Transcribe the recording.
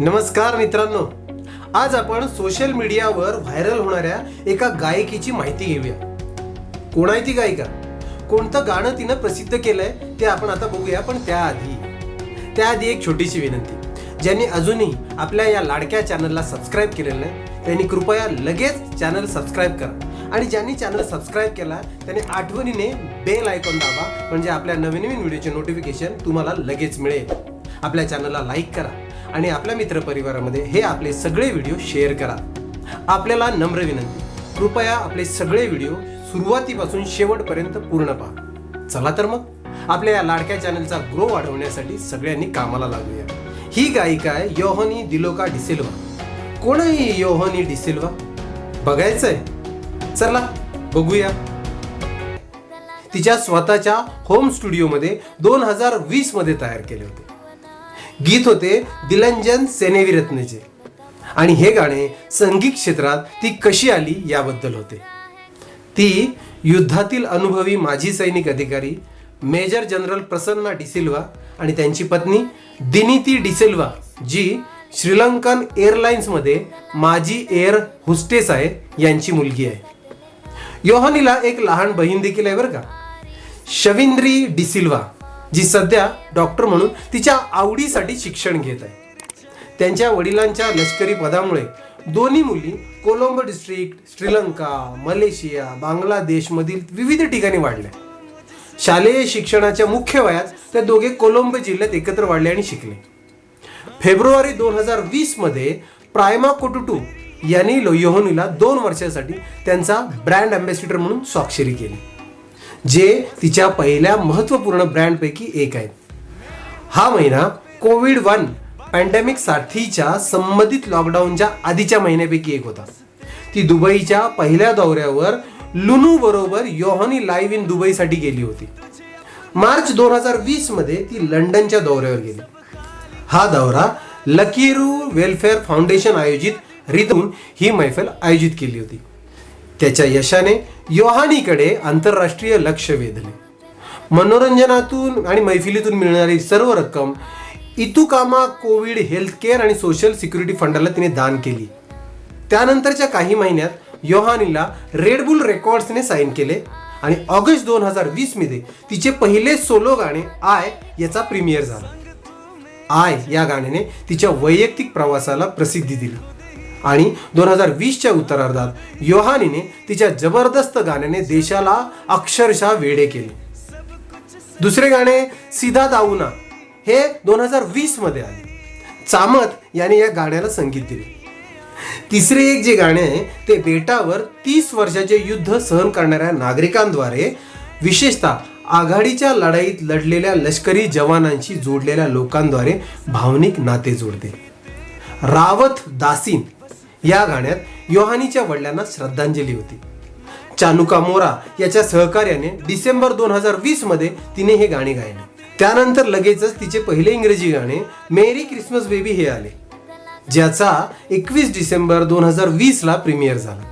नमस्कार मित्रांनो. आज आपण सोशल मीडियावर व्हायरल होणाऱ्या एका गायकीची माहिती घेऊया. कोण आहे ती गायिका? कोणतं गाणं तिनं प्रसिद्ध केलंय ते आपण आता बघूया पण त्याआधी. त्याआधी एक छोटीशी विनंती. ज्यांनी अजूनही आपल्या या लाडक्या चॅनलला सबस्क्राईब केलेलं नाही त्यांनी कृपया लगेच चॅनल सबस्क्राईब करा. आणि ज्यांनी चॅनल सबस्क्राईब केला त्यांनी आठवणीने बेल आयकॉन दाबा म्हणजे आपल्या नवीन नवीन व्हिडिओचे नोटिफिकेशन तुम्हाला लगेच मिळेल. आपल्या चॅनलला लाईक करा. आणि आपल्या मित्रपरिवारामध्ये हे आपले सगळे व्हिडिओ शेअर करा. आपल्याला नम्र विनंती. कृपया आपले सगळे व्हिडिओ सुरुवातीपासून शेवटपर्यंत पूर्ण पहा. चला तर मग आपल्या या लाडक्या चॅनलचा ग्रो वाढवण्यासाठी सगळ्यांनी कामाला लागूया. ही गायिका आहे योहनी दिलोका डिसिल्वा कोण आहे योहनी डिसिल्वा बघायचंय? चला बघूया. तिच्या स्वतःच्या होम स्टुडिओमध्ये दोन हजार वीसमध्ये तयार केले होते. गीत होते दिलंजन सेनेविरत्नचे. आणि हे गाणे संगीत क्षेत्रात ती कशी आली याबद्दल होते. ती युद्धातील अनुभवी माजी सैनिक अधिकारी मेजर जनरल प्रसन्ना डिसिल्वा आणि त्यांची पत्नी दिनिती डिसिल्वा जी श्रीलंकन एअरलाइन्समध्ये माजी एअर होस्टेस आहे यांची मुलगी आहे. योहानीला एक लहान बहीण देखील आहे बरं का? शविंद्री डिसिल्वा जी सध्या डॉक्टर म्हणून तिच्या आवडीसाठी शिक्षण घेत आहे. त्यांच्या वडिलांच्या लष्करी पदामुळे दोन्ही मुली कोलंबो डिस्ट्रिक्ट श्रीलंका मलेशिया बांगलादेशमधील विविध ठिकाणी वाढल्या. शालेय शिक्षणाच्या मुख्य वयात त्या दोघे कोलंबो जिल्ह्यात एकत्र वाढले आणि शिकले. फेब्रुवारी दोन हजार वीसमध्ये प्रायमा कोटुटू यांनी लोयोहनीला दोन वर्षासाठी त्यांचा ब्रँड अँबॅसिडर म्हणून स्वाक्षरी केली. जे तिच्या पहिल्या महत्त्वपूर्ण ब्रँडपैकी एक आहे हा महिना कोविड वन पॅन्डेमिक साथीच्या संबंधित लॉकडाऊनच्या आधीच्या महिन्यापैकी एक होता. ती दुबईच्या पहिल्या दौऱ्यावर लुनू बरोबर योहनी लाईव्ह इन दुबईसाठी गेली होती. मार्च दोन हजार वीसमध्ये ती लंडनच्या दौऱ्यावर गेली. हा दौरा लकीरू वेलफेअर फाउंडेशन आयोजित रितून ही मैफल आयोजित केली होती. त्याच्या यशाने योहानीकडे आंतरराष्ट्रीय लक्ष वेधले. मनोरंजनातून आणि मैफिलीतून मिळणारी सर्व रक्कम इतुकामा कोविड हेल्थ केअर आणि सोशल सिक्युरिटी फंडाला तिने दान केली. त्यानंतरच्या काही महिन्यात योहानीला रेडबुल रेकॉर्ड्सने साईन केले आणि ऑगस्ट दोन हजार वीसमध्ये तिचे पहिले सोलो गाणे आय याचा प्रीमियर झाला. आय या गाण्याने तिच्या वैयक्तिक प्रवासाला प्रसिद्धी दिली. आणि दोन हजार वीसच्या उत्तरार्धात योहानीने तिच्या जबरदस्त गाण्याने देशाला अक्षरशः वेडे केले. दुसरे गाणे सिधा दाऊना हे दोन हजार वीसमध्ये आले. चामत याने या गाण्याला संगीत दिले. तिसरे एक जे गाणे आहे ते बेटावर तीस वर्षाचे युद्ध सहन करणाऱ्या नागरिकांद्वारे विशेषतः आघाडीच्या लढाईत लढलेल्या लष्करी जवानांशी जोडलेल्या लोकांद्वारे भावनिक नाते जोडते. रावत दासीन या गाण्यात योहानीच्या वडिलांना श्रद्धांजली होती. चानुका मोरा याच्या सहकार्याने डिसेंबर दोन हजार वीसमध्ये तिने हे गाणे गायले. त्यानंतर लगेचच तिचे पहिले इंग्रजी गाणे मेरी क्रिसमस बेबी हे आले ज्याचा एकवीस डिसेंबर दोन हजार वीस ला प्रीमियर झाला.